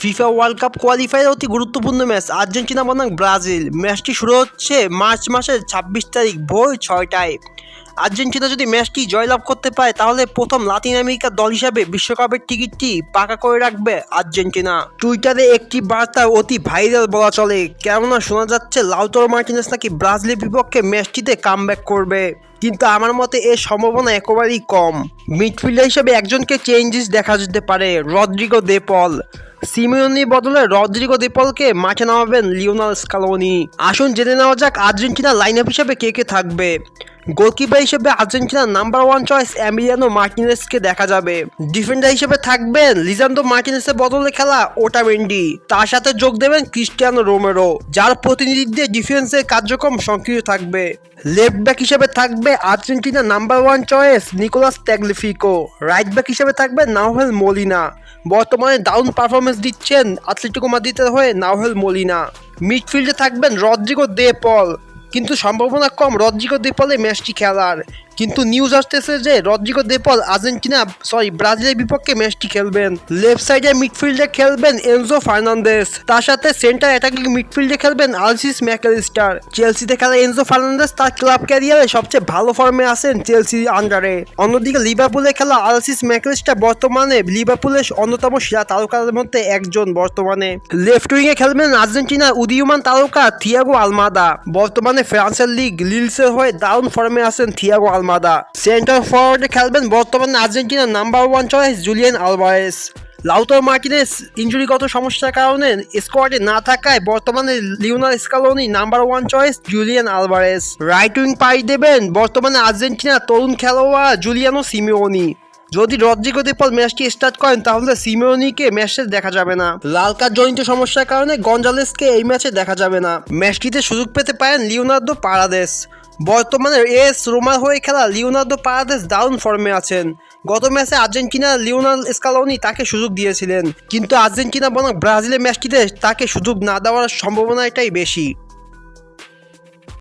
FIFA world cup qualifier অতি গুরুত্বপূর্ণ match Argentina বনাম ব্রাজিল। ম্যাচটি শুরু হচ্ছে মার্চ মাসের ছাব্বিশ তারিখ ভোর ছয়টায়। আর্জেন্টিনা যদি ম্যাচটি জয়লাভ করতে পারে, তাহলে প্রথম লাতিন আমেরিকার দল হিসাবে বিশ্বকাপের টিকিটটি পাকা করে রাখবে আর্জেন্টিনা। টুইটারে একটি বার্তা অতি ভাইরাল বলা চলে। কেননা শোনা যাচ্ছে, লাউতর মার্টিনেস নাকি ব্রাজিলের বিপক্ষে ম্যাচটিতে কামব্যাক করবে। কিন্তু আমার মতে এর সম্ভাবনা একেবারেই কম। মিডফিল্ডার হিসেবে একজনকে চেঞ্জেস দেখা যেতে পারে, রদ্রিগো দেপল সিমিওনি বদলে রদ্রিগো দেপলকে মাঠে নামাবেন লিওনাল স্কালোনি। আসুন জেনে নেওয়া যাক আর্জেন্টিনা লাইন আপ হিসেবে কে কে থাকবে। গোলকিপার হিসেবে আর্জেন্টিনার নাম্বার ওয়ান চয়েস এমিলিয়ানো মার্টিনেসকে দেখা যাবে। ডিফেন্ডার হিসেবে থাকবেন লিজান্ডো মার্টিনেসের বদলে খেলা ওটামেন্ডি। তার সাথে যোগ দেবেন ক্রিস্টিয়ানো রোমেরো, যার প্রতিনিধিত্বে ডিফেন্সের কার্যক্রম সক্রিয় থাকবে। লেফট ব্যাক হিসেবে থাকবে আর্জেন্টিনার number one choice Nicolas Tagliafico right back হিসেবে থাকবে নাওহেল মলিনা। বর্তমানে দারুণ পারফরমেন্স দিচ্ছেন আথলেটিকো মাদ্রিদের হয়ে নাওহেল মলিনা। মিডফিল্ডে থাকবেন রদ্রিগো দে পল কিন্তু সম্ভাবনা কম। রদ্রিগো দ্বীপালে ম্যাচটি খেলার কিন্তু নিউজ আসতেছে যে রদ্রিগো দেপল আর্জেন্টিনা সরি ব্রাজিলের বিপক্ষে ম্যাচটি খেলবেন। লেফট সাইডে মিডফিল্ডে খেলবেন এনজো ফার্নান্দেস তার সাথে সেন্টার অ্যাটাকিং মিডফিল্ডে খেলবেন আলসিস ম্যাকেলিস্টার চেলসিতে খেলা এনজো ফার্নান্দেস তার ক্লাব ক্যারিয়ারে সবচেয়ে ভালো ফর্মে আছেন চেলসি আন্ডারে অন্যদিকে লিভারপুলে খেলা আলসিস ম্যাকেলিস্টার বর্তমানে লিভারপুলের অন্যতম সেরা তারকাদের মধ্যে একজন বর্তমানে। লেফট উইংয়ে খেলবেন আর্জেন্টিনার উদীয়মান তারকা থিয়াগো আলমাদা বর্তমানে ফ্রান্সের লিগ লিলসের হয়ে দারুণ ফর্মে আছেন থিয়াগো আলমাদা সেন্টার ফরওয়ার্ডে খেলবেন বর্তমানে আর্জেন্টিনার number one choice Julian Alvarez. Lautaro Martinez ইঞ্জুরিগত সমস্যার কারণে স্কোয়াডে না থাকায় বর্তমানে Lionel Scaloni number one choice Julian Alvarez. Right wing পাই দেবেন বর্তমানে আর্জেন্টিনার তরুণ খেলোয়াড় জুলিয়ানো সিমিওনি। যদি রদ্রিগো দেপল ম্যাচটি স্টার্ট করেন, তাহলে সিমিওনিকে ম্যাচে দেখা যাবে না। লাল কার্ড জনিত সমস্যার কারণে গঞ্জালেসকে এই ম্যাচে দেখা যাবে না। ম্যাচটিতে সুযোগ পেতে পারেন লিওনার্দো পারাদেস। বর্তমানে এস রোমার হয়ে খেলা লিওনার্দো পারাদেস দারুণ ফর্মে আছেন। গত ম্যাচে আর্জেন্টিনার লিওনাল স্কালোনি তাকে সুযোগ দিয়েছিলেন। কিন্তু আর্জেন্টিনা বনাম ব্রাজিলের ম্যাচটিতে তাকে সুযোগ না দেওয়ার সম্ভাবনা এটাই বেশি।